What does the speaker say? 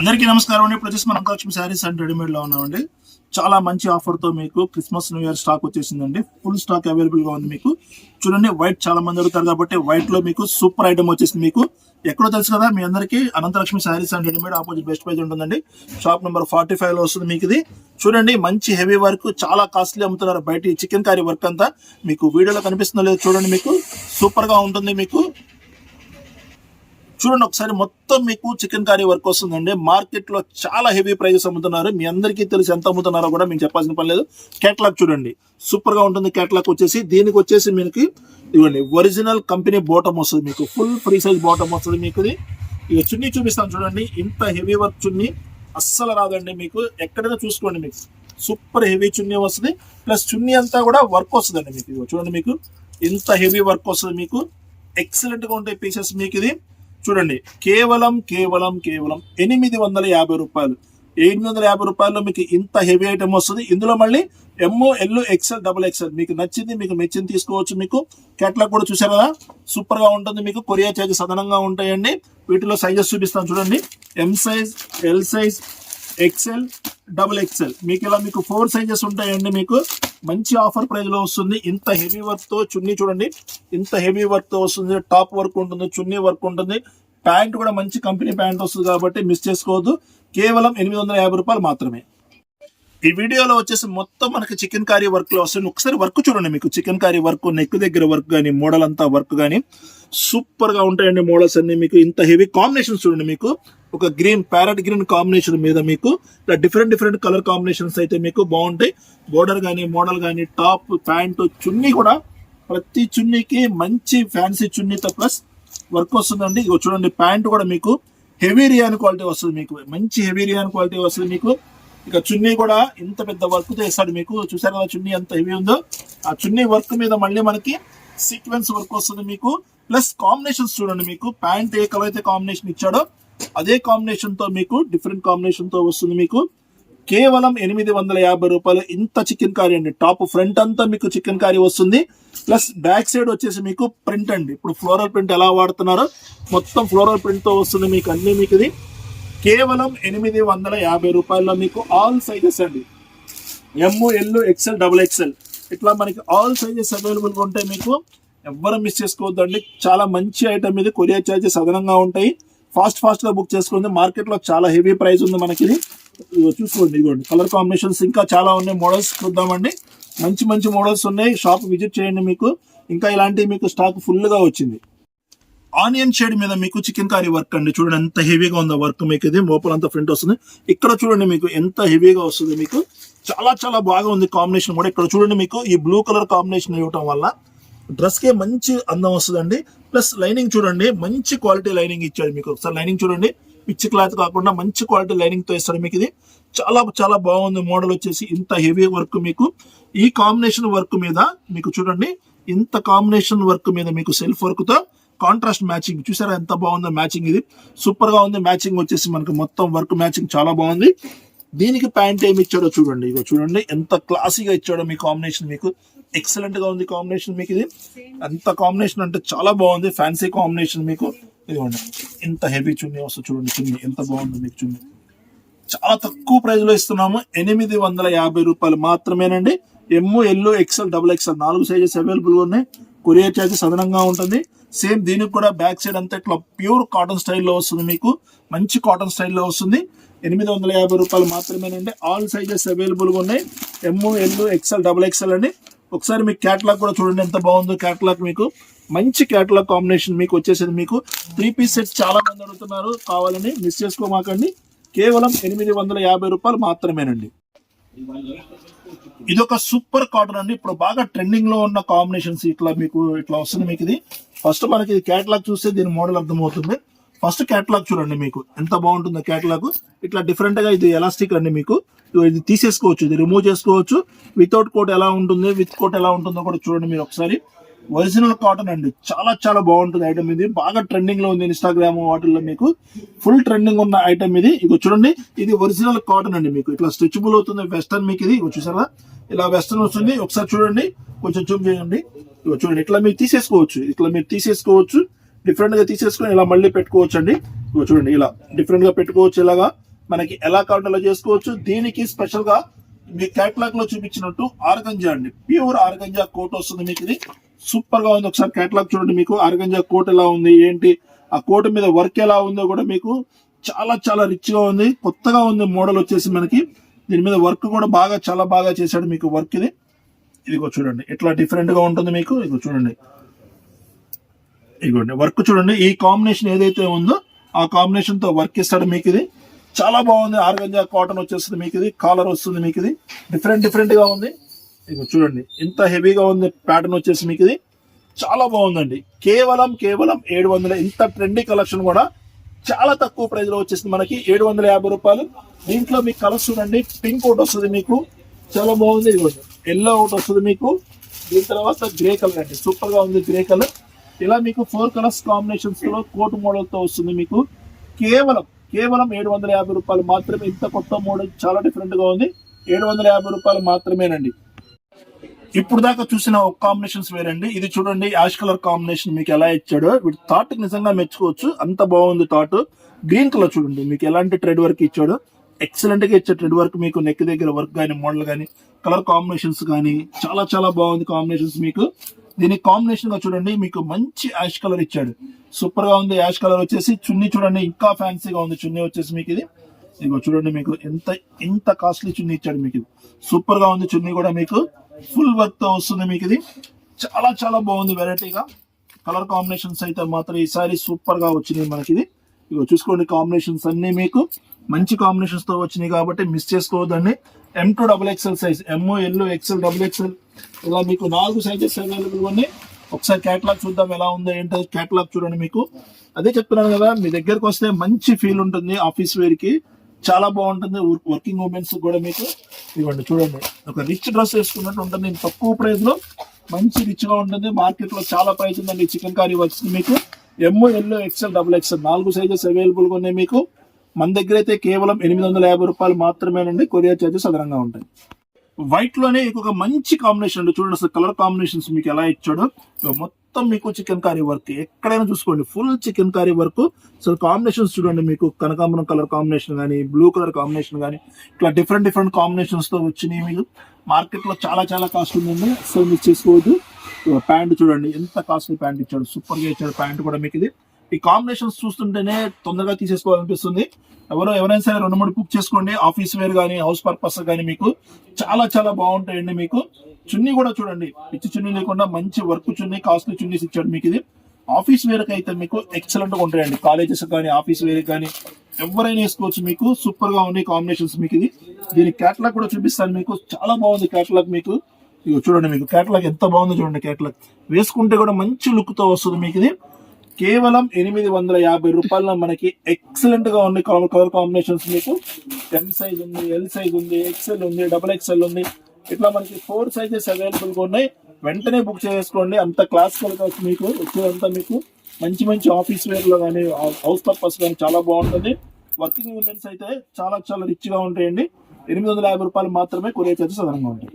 అందరికీ నమస్కారం అండి. ఇప్పుడు వచ్చేసి మనం శారీస్ అండ్ రెడీమేడ్లో ఉన్నామండి. చాలా మంచి ఆఫర్తో మీకు క్రిస్మస్ న్యూ ఇయర్ స్టాక్ వచ్చేసిందండి. ఫుల్ స్టాక్ అవైలబుల్గా ఉంది మీకు. చూడండి వైట్ చాలా మంది అడుగుతారు కాబట్టి వైట్లో మీకు సూపర్ ఐటమ్ వచ్చేసింది మీకు. ఎక్కడో తెలుసు కదా మీ అందరికీ Anantalakshmi sarees and readymade opposite best price ఉంటుందండి. షాప్ నెంబర్ ఫార్టీ ఫైవ్లో వస్తుంది మీకు ఇది. చూడండి మంచి హెవీ వర్క్ చాలా కాస్ట్లీ అమ్ముతున్నారు బయట చికెన్ కర్రీ వర్క్ అంతా. మీకు వీడియోలో కనిపిస్తుందో లేదు చూడండి మీకు. సూపర్గా ఉంటుంది మీకు. చూడండి ఒకసారి మొత్తం మీకు చికెన్ కర్రీ వర్క్ వస్తుందండి. మార్కెట్లో చాలా హెవీ ప్రైజెస్ అమ్ముతున్నారు. మీ అందరికీ తెలిసి ఎంత అమ్ముతున్నారో కూడా మీకు చెప్పాల్సిన పని లేదు. కేటలాగ్ చూడండి. సూపర్గా ఉంటుంది కేటలాగ్ వచ్చేసి. దీనికి వచ్చేసి మీకు ఇవ్వండి. ఒరిజినల్ కంపెనీ బాటమ్ వస్తుంది మీకు. ఫుల్ ఫ్రీ సైజ్ బాటమ్ వస్తుంది మీకు ఇది. ఇక చున్నీ చూపిస్తాను చూడండి. ఇంత హెవీ వర్క్ చున్నీ అస్సలు రాదండి మీకు. ఎక్కడైనా చూసుకోండి మీకు. సూపర్ హెవీ చున్నీ వస్తుంది. ప్లస్ చున్నీ అంతా కూడా వర్క్ వస్తుందండి మీకు. చూడండి మీకు. ఇంత హెవీ వర్క్ వస్తుంది మీకు. ఎక్సలెంట్గా ఉంటాయి పీసెస్ మీకు ఇది. చూడండి. కేవలం కేవలం కేవలం ఎనిమిది వందల యాభై రూపాయలు. ఎనిమిది వందల యాభై రూపాయల్లో మీకు ఇంత హెవీ ఐటమ్ వస్తుంది. ఇందులో మళ్ళీ M L XL double XL మీకు నచ్చింది మీకు మెచ్చింది తీసుకోవచ్చు మీకు. కేటలాగ్ కూడా చూసారు కదా? సూపర్గా ఉంటుంది మీకు. కొరియా చార్జెస్ అదనంగా ఉంటాయండి. వీటిలో సైజెస్ చూపిస్తాను చూడండి. M size L size XL double XL మీకు ఇలా మీకు ఫోర్ సైజెస్ ఉంటాయండి మీకు. మంచి ఆఫర్ ప్రైస్లో వస్తుంది. ఇంత హెవీ వర్క్తో చున్నీ చూడండి. ఇంత హెవీ వర్క్తో వస్తుంది. టాప్ వర్క్ ఉంటుంది చున్నీ వర్క్ ఉంటుంది. ప్యాంట్ కూడా మంచి కంపెనీ ప్యాంట్ వస్తుంది కాబట్టి మిస్ చేసుకోవద్దు. కేవలం ఎనిమిది వందల యాభై రూపాయలు మాత్రమే. ఈ వీడియోలో వచ్చేసి మొత్తం మనకి చికెన్ కర్రీ వర్క్లో వస్తుంది. ఒకసారి వర్క్ చూడండి మీకు. చికెన్ కర్రీ వర్క్ నెక్ దగ్గర వర్క్ కానీ మోడల్ అంతా వర్క్ కానీ సూపర్గా ఉంటాయండి మోడల్స్ అన్ని మీకు. ఇంత హెవీ కాంబినేషన్స్ చూడండి మీకు. ఒక గ్రీన్ ప్యారెట్ గ్రీన్ కాంబినేషన్ మీద మీకు ఇలా డిఫరెంట్ డిఫరెంట్ కలర్ కాంబినేషన్స్ అయితే మీకు బాగుంటాయి. బోర్డర్ కానీ మోడల్ కానీ టాప్ ప్యాంట్ చున్నీ కూడా ప్రతి చున్నీకి మంచి ఫ్యాన్సీ చున్నీతో ప్లస్ వర్క్ వస్తుందండి. ఇక చూడండి ప్యాంట్ కూడా మీకు హెవీ రియాన్ క్వాలిటీ వస్తుంది మీకు. మంచి హెవీ రియాన్ క్వాలిటీ వస్తుంది మీకు. ఇక చున్నీ కూడా ఇంత పెద్ద వర్క్ చేస్తాడు మీకు. చూసారు కదా చున్నీ ఎంత హెవీ ఉందో? ఆ చున్నీ వర్క్ మీద మళ్ళీ మనకి సీక్వెన్స్ వర్క్ వస్తుంది మీకు. ప్లస్ కాంబినేషన్స్ చూడండి మీకు. ప్యాంట్ ఏ కలర్ అయితే కాంబినేషన్ ఇచ్చాడో అదే కాంబినేషన్తో మీకు డిఫరెంట్ కాంబినేషన్తో వస్తుంది మీకు. కేవలం ఎనిమిది వందల యాభై రూపాయలు. ఇంత చికెన్ కర్రీ అండి. టాప్ ఫ్రంట్ అంతా మీకు చికెన్ కర్రీ వస్తుంది. ప్లస్ బ్యాక్ సైడ్ వచ్చేసి మీకు ప్రింట్ అండి. ఇప్పుడు ఫ్లోరల్ ప్రింట్ ఎలా వాడుతున్నారో మొత్తం ఫ్లోరల్ ప్రింట్తో వస్తుంది మీకు అన్ని మీకు ఇది. కేవలం ఎనిమిది వందల యాభై రూపాయల్లో మీకు ఆల్ సైజెస్ అండి. M L XL double XL ఇట్లా మనకి ఆల్ సైజెస్ అవైలబుల్గా ఉంటాయి మీకు ఎవ్వరు మిస్ చేసుకోవద్దండి. చాలా మంచి ఐటమ్ ఇది. కొరియర్ చార్జెస్ అదనంగా ఉంటాయి. ఫాస్ట్ ఫాస్ట్గా బుక్ చేసుకోండి. మార్కెట్లో చాలా హెవీ ప్రైస్ ఉంది మనకి ఇది. చూసుకోండి ఇదిగోండి. కలర్ కాంబినేషన్స్ ఇంకా చాలా ఉన్నాయి. మోడల్స్ చూద్దామండి. మంచి మంచి మోడల్స్ ఉన్నాయి. షాప్ విజిట్ చేయండి మీకు. ఇంకా ఇలాంటివి మీకు స్టాక్ ఫుల్గా వచ్చింది. ఆనియన్ షేడ్ మీద మీకు చికెన్ కర్రీ వర్క్ అండి. చూడండి ఎంత హెవీగా ఉందో వర్క్ మీకు ఇది. మోపల్ అంతా ఫ్రంట్ వస్తుంది. ఇక్కడ చూడండి మీకు ఎంత హెవీగా వస్తుంది మీకు. చాలా చాలా బాగా ఉంది కాంబినేషన్ కూడా. ఇక్కడ చూడండి మీకు ఈ బ్లూ కలర్ కాంబినేషన్ ఇవ్వటం వల్ల డ్రెస్కే మంచి అందం వస్తుందండి. ప్లస్ లైనింగ్ చూడండి మంచి క్వాలిటీ లైనింగ్ ఇచ్చాడు మీకు. ఒకసారి లైనింగ్ చూడండి. పిచ్చి క్లాత్ కాకుండా మంచి క్వాలిటీ లైనింగ్తో ఇస్తాడు మీకు ఇది. చాలా చాలా బాగుంది మోడల్ వచ్చేసి. ఇంత హెవీ వర్క్ మీకు. ఈ కాంబినేషన్ వర్క్ మీద మీకు చూడండి ఇంత కాంబినేషన్ వర్క్ మీద మీకు సెల్ఫ్ వర్క్తో కాంట్రాస్ట్ మ్యాచింగ్ చూసారా ఎంత బాగుందో మ్యాచింగ్ ఇది. సూపర్గా ఉంది. మ్యాచింగ్ వచ్చేసి మనకు మొత్తం వర్క్ మ్యాచింగ్ చాలా బాగుంది. దీనికి ప్యాంట్ ఏమి ఇచ్చాడో చూడండి. ఇగో చూడండి. ఎంత క్లాసీగా ఇచ్చాడో మీ కాంబినేషన్ మీకు. ఎక్సలెంట్గా ఉంది కాంబినేషన్ మీకు ఇది. అంత కాంబినేషన్ అంటే చాలా బాగుంది. ఫ్యాన్సీ కాంబినేషన్ మీకు. ఇదిగోండి. ఎంత హెవీ చున్నీ వస్తుంది చూడండి. చున్నీ ఎంత బాగుంది మీకు చున్నీ. చాలా తక్కువ ప్రైస్లో ఇస్తున్నాము. ఎనిమిది వందల యాభై రూపాయలు మాత్రమేనండి. M L XL double XL నాలుగు సైజెస్ అవైలబుల్ ఉన్నాయి. కొరియర్ చార్జెస్ అదనంగా ఉంటుంది. సేమ్ దీనికి కూడా బ్యాక్ సైడ్ అంతా ఇట్లా ప్యూర్ కాటన్ స్టైల్లో వస్తుంది మీకు. మంచి కాటన్ స్టైల్లో వస్తుంది. ఎనిమిది వందల యాభై రూపాయలు మాత్రమేనండి. ఆల్ సైజెస్ అవైలబుల్గా ఉన్నాయి. M L XL double XL అండి. ఒకసారి మీకు క్యాటలాగ్ కూడా చూడండి ఎంత బాగుందో క్యాటలాగ్ మీకు. మంచి క్యాటలాగ్ కాంబినేషన్ మీకు వచ్చేసింది మీకు. త్రీ పీస్ సెట్ చాలా మంది అడుగుతున్నారు. కావాలని మిస్ చేసుకోమాకండి. కేవలం ఎనిమిది వందల యాభై రూపాయలు మాత్రమేనండి. ఇది ఒక సూపర్ కాటన్ అండి. ఇప్పుడు బాగా ట్రెండింగ్లో ఉన్న కాంబినేషన్స్ ఇట్లా మీకు ఇట్లా వస్తుంది మీకు ఇది. ఫస్ట్ మనకి ఇది క్యాటలాగ్ చూస్తే దీని మోడల్ అర్థమవుతుంది. ఫస్ట్ క్యాటలాగ్ చూడండి మీకు. ఎంత బాగుంటుందో క్యాటలాగ్ ఇట్లా డిఫరెంట్గా ఇది ఎలాస్టిక్ అండి మీకు. ఇది తీసేసుకోవచ్చు. ఇది రిమూవ్ చేసుకోవచ్చు. వితౌట్ కోట్ ఎలా ఉంటుంది? విత్ కోట్ ఎలా ఉంటుందో కూడా చూడండి మీరు ఒకసారి. ఒరిజినల్ కాటన్ అండి. చాలా చాలా బాగుంటుంది ఐటమ్ ఇది. బాగా ట్రెండింగ్లో ఉంది ఇన్స్టాగ్రామ్ వాటిల్లో మీకు. ఫుల్ ట్రెండింగ్ ఉన్న ఐటమ్ ఇది. ఇక చూడండి. ఇది ఒరిజినల్ కాటన్ అండి మీకు. ఇట్లా స్ట్రెచబుల్ అవుతుంది. వెస్టర్న్ మీకు ఇది. చూసారా? ఇలా వెస్టర్న్ వస్తుంది ఒకసారి చూడండి. కొంచెం జూమ్ చేయండి. చూడండి. ఇట్లా మీరు తీసేసుకోవచ్చు. ఇట్లా మీరు తీసేసుకోవచ్చు. డిఫరెంట్గా తీసేసుకొని ఇలా మళ్ళీ పెట్టుకోవచ్చు అండి చూడండి. ఇలా డిఫరెంట్గా పెట్టుకోవచ్చు. ఇలాగా మనకి ఎలా కావాలంటే అలా చేసుకోవచ్చు? దీనికి స్పెషల్గా మీ కేటలాగ్లో చూపించినట్టు ఆర్గంజా అండి. ప్యూర్ ఆర్గంజా కోట్ వస్తుంది మీకు ఇది. సూపర్గా ఉంది. ఒకసారి కేటలాగ్ చూడండి మీకు. ఆర్గంజా కోట్ ఎలా ఉంది? ఏంటి? ఆ కోట్ మీద వర్క్ ఎలా ఉందో కూడా మీకు చాలా చాలా రిచ్గా ఉంది. కొత్తగా ఉంది మోడల్ వచ్చేసి మనకి. దీని మీద వర్క్ కూడా బాగా చాలా బాగా చేశాడు మీకు వర్క్ ఇది. ఇదిగో చూడండి ఇట్లా డిఫరెంట్గా ఉంటుంది మీకు? ఇదిగో చూడండి. ఇదిగోండి వర్క్ చూడండి. ఈ కాంబినేషన్ ఏదైతే ఉందో ఆ కాంబినేషన్తో వర్క్ ఇస్తాడు మీకు ఇది. చాలా బాగుంది ఆర్గంజా కాటన్ వచ్చేస్తుంది మీకు ఇది. కాలర్ వస్తుంది మీకు ఇది. డిఫరెంట్ డిఫరెంట్గా ఉంది. ఇదిగో చూడండి ఇంత హెవీగా ఉంది ప్యాటర్న్ వచ్చేసి మీకు ఇది. చాలా బాగుందండి. కేవలం కేవలం ఏడు వందల ఇంత ట్రెండీ కలెక్షన్ కూడా చాలా తక్కువ ప్రైస్లో వచ్చేసింది మనకి. ఏడు వందల యాభై రూపాయలు. దీంట్లో మీకు కలర్స్ చూడండి. పింక్ ఒకటి వస్తుంది మీకు. చాలా బాగుంది. ఇదిగోండి. ఎల్లో ఒకటి వస్తుంది మీకు. దీని తర్వాత గ్రే కలర్ అండి. సూపర్గా ఉంది గ్రే కలర్. ఇలా మీకు ఫోర్ కలర్స్ కాంబినేషన్స్లో కోట్ మోడల్తో వస్తుంది మీకు. కేవలం కేవలం ఏడు వందల యాభై రూపాయలు మాత్రమే. ఇంత కొత్త మోడల్ చాలా డిఫరెంట్గా ఉంది. ఏడు వందల యాభై రూపాయలు మాత్రమేనండి. ఇప్పుడు దాకా చూసిన ఒక కాంబినేషన్స్ వేరండి. ఇది చూడండి యాష్ కలర్ కాంబినేషన్ మీకు ఎలా ఇచ్చాడో. వీటి థాట్ నిజంగా మెచ్చుకోవచ్చు. అంత బాగుంది థాట్. గ్రీన్ కలర్ చూడండి మీకు ఎలాంటి ట్రెడ్ వర్క్ ఇచ్చాడో. ఎక్సలెంట్గా ఇచ్చే ట్రెడ్ వర్క్ మీకు నెక్ దగ్గర వర్క్ కానీ మోడల్ కానీ కలర్ కాంబినేషన్స్ కానీ చాలా చాలా బాగుంది కాంబినేషన్స్ మీకు. దీని కాంబినేషన్గా చూడండి మీకు మంచి యాష్ కలర్ ఇచ్చాడు. సూపర్గా ఉంది యాష్ కలర్ వచ్చేసి. చున్నీ చూడండి ఇంకా ఫ్యాన్సీగా ఉంది చున్నీ వచ్చేసి మీకు ఇది. ఇదిగో చూడండి మీకు ఎంత ఎంత కాస్ట్లీ చున్నీ ఇచ్చాడు మీకు ఇది. సూపర్గా ఉంది చున్నీ కూడా మీకు. ఫుల్ వర్క్తో వస్తుంది మీకు ఇది. చాలా చాలా బాగుంది వెరైటీగా. కలర్ కాంబినేషన్స్ అయితే మాత్రం ఈసారి సూపర్గా వచ్చినాయి మనకి ఇది. ఇగో చూసుకోండి కాంబినేషన్స్ అన్ని మీకు. మంచి కాంబినేషన్స్తో వచ్చినాయి కాబట్టి మిస్ చేసుకోవద్దండి. M to double XL size M L XL double XL ఇలా మీకు నాలుగు సైజెస్ అవైలబుల్ ఉన్నాయి. ఒకసారి కేటలాగ్ చూద్దాం ఎలా ఉందో ఏంటో కేటలాగ్ చూడండి మీకు. అదే చెప్తున్నాను కదా మీ దగ్గరకు వస్తే మంచి ఫీల్ ఉంటుంది ఆఫీస్ వేర్కి. చాలా బాగుంటుంది. వర్కింగ్ ఉమెన్స్ కూడా మీకు. ఇవ్వండి చూడండి. ఒక రిచ్ డ్రెస్ వేసుకున్నట్టు ఉంటుంది. తక్కువ ప్రైస్లో మంచి రిచ్గా ఉంటుంది. మార్కెట్లో చాలా ప్రైస్ ఉందండి. చికెన్ కర్రీ వర్క్స్ మీకు. M L XL double XL నాలుగు సైజెస్ అవైలబుల్గా ఉన్నాయి మీకు. మన దగ్గర అయితే కేవలం ఎనిమిది వందల యాభై రూపాయలు మాత్రమేనండి. కొరియర్ చార్జెస్ అదనంగా ఉంటాయి. వైట్లోనే ఇంకొక మంచి కాంబినేషన్ అండి చూడండి అసలు కలర్ కాంబినేషన్స్ మీకు ఎలా ఇచ్చాడో. మొత్తం మొత్తం మీకు చికెన్ కర్రీ వర్క్ ఎక్కడైనా చూసుకోండి. Full chicken curry work so combinations చూడండి మీకు. కనకాంబరం కలర్ కాంబినేషన్ కానీ బ్లూ కలర్ కాంబినేషన్ కానీ ఇట్లా డిఫరెంట్ డిఫరెంట్ కాంబినేషన్స్తో వచ్చినాయి మీకు. మార్కెట్లో చాలా చాలా కాస్ట్ ఉందండి. సో మీరు చేసుకోవద్దు ప్యాంట్ చూడండి. ఎంత కాస్ట్లీ ప్యాంట్ ఇచ్చాడు. సూపర్గా ఇచ్చాడు. ప్యాంట్ కూడా మీకు ఇది. ఈ కాంబినేషన్స్ చూస్తుంటేనే తొందరగా తీసేసుకోవాలనిపిస్తుంది. ఎవరో ఎవరైనా సరే రెండు మూడు బుక్ చేసుకోండి. ఆఫీస్ వేర్ కానీ హౌస్ పర్పస్ కానీ మీకు చాలా చాలా బాగుంటాయండి మీకు. చున్నీ కూడా చూడండి. పిచ్చి చున్నీ లేకుండా మంచి వర్క్ చున్నీ కాస్ట్లీ చున్నీస్ ఇచ్చాడు మీకు ఇది. ఆఫీస్ వేర్కి అయితే మీకు ఎక్సలెంట్గా ఉంటాయండి. కాలేజెస్ కానీ ఆఫీస్ వేర్ కానీ ఎవరైనా వేసుకోవచ్చు మీకు. సూపర్గా ఉన్నాయి కాంబినేషన్స్ మీకు ఇది. దీని కేటలాగ్ కూడా చూపిస్తాను మీకు. చాలా బాగుంది కేటలాగ్ మీకు. ఇగో చూడండి మీకు కేటలాగ్ ఎంత బాగుందో చూడండి కేటలాగ్ వేసుకుంటే కూడా మంచి లుక్తో వస్తుంది మీకు ఇది. కేవలం ఎనిమిది వందల యాభై రూపాయల మనకి ఎక్సలెంట్గా ఉంది కలర్ కలర్ కాంబినేషన్స్ మీకు. ఎం సైజ్ ఉంది ఎల్ సైజ్ ఉంది ఎక్సెల్ ఉంది డబుల్ ఎక్సెల్ ఉంది. ఇట్లా మనకి ఫోర్ సైజెస్ అవైలబుల్గా ఉన్నాయి. వెంటనే బుక్ చేసుకోండి. అంత క్లాసికల్గా మీకు వచ్చేదంతా మీకు మంచి మంచి ఆఫీస్ వేర్లో కానీ హౌస్ పర్పస్ కానీ చాలా బాగుంటుంది. వర్కింగ్ ఉమెన్స్ అయితే చాలా చాలా రిచ్గా ఉంటాయండి. ఎనిమిది వందల యాభై రూపాయలు మాత్రమే కొరియర్ చార్జెస్ అదనంగా ఉంటాయి.